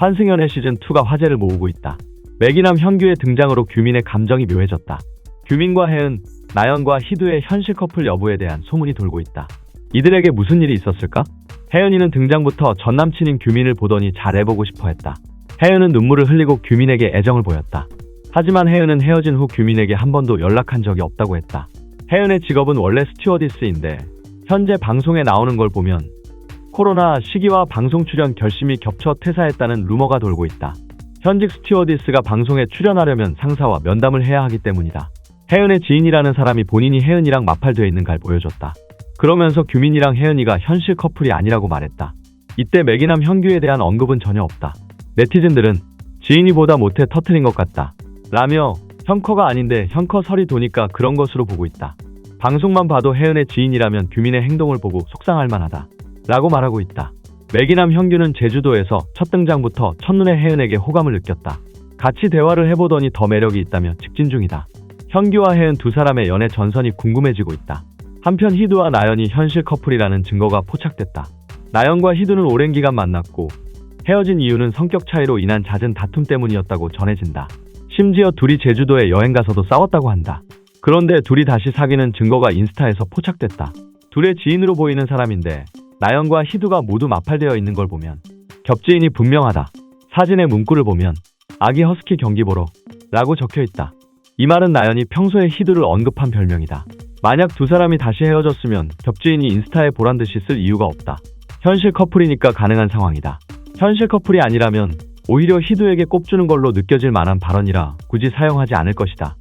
환승연애 시즌2가 화제를 모으고 있다. 매기남 현규의 등장으로 규민의 감정이 묘해졌다. 규민과 혜은, 나연과 희두의 현실 커플 여부에 대한 소문이 돌고 있다. 이들에게 무슨 일이 있었을까? 혜은이는 등장부터 전 남친인 규민을 보더니 잘해보고 싶어 했다. 혜은은 눈물을 흘리고 규민에게 애정을 보였다. 하지만 혜은은 헤어진 후 규민에게 한 번도 연락한 적이 없다고 했다. 혜은의 직업은 원래 스튜어디스인데 현재 방송에 나오는 걸 보면 코로나 시기와 방송 출연 결심이 겹쳐 퇴사했다는 루머가 돌고 있다. 현직 스튜어디스가 방송에 출연하려면 상사와 면담을 해야 하기 때문이다. 혜은의 지인이라는 사람이 본인이 혜은이랑 마팔되어 있는 걸 보여줬다. 그러면서 규민이랑 혜은이가 현실 커플이 아니라고 말했다. 이때 매기남 현규에 대한 언급은 전혀 없다. 네티즌들은 지인이보다 못해 터트린 것 같다. 라며 형커가 아닌데 형커 설이 도니까 그런 것으로 보고 있다. 방송만 봐도 혜은의 지인이라면 규민의 행동을 보고 속상할 만하다. 라고 말하고 있다. 매기남 현규는 제주도에서 첫 등장부터 첫눈에 혜은에게 호감을 느꼈다. 같이 대화를 해보더니 더 매력이 있다며 직진 중이다. 현규와 혜은 두 사람의 연애 전선이 궁금해지고 있다. 한편 희두와 나연이 현실 커플이라는 증거가 포착됐다. 나연과 희두는 오랜 기간 만났고 헤어진 이유는 성격 차이로 인한 잦은 다툼 때문이었다고 전해진다. 심지어 둘이 제주도에 여행 가서도 싸웠다고 한다. 그런데 둘이 다시 사귀는 증거가 인스타에서 포착됐다. 둘의 지인으로 보이는 사람인데 나연과 희두가 모두 마팔되어 있는 걸 보면 겹지인이 분명하다. 사진의 문구를 보면 아기 허스키 경기 보러 라고 적혀 있다. 이 말은 나연이 평소에 희두를 언급한 별명이다. 만약 두 사람이 다시 헤어졌으면 겹지인이 인스타에 보란 듯이 쓸 이유가 없다. 현실 커플이니까 가능한 상황이다. 현실 커플이 아니라면 오히려 희두에게 꼽주는 걸로 느껴질 만한 발언이라 굳이 사용하지 않을 것이다.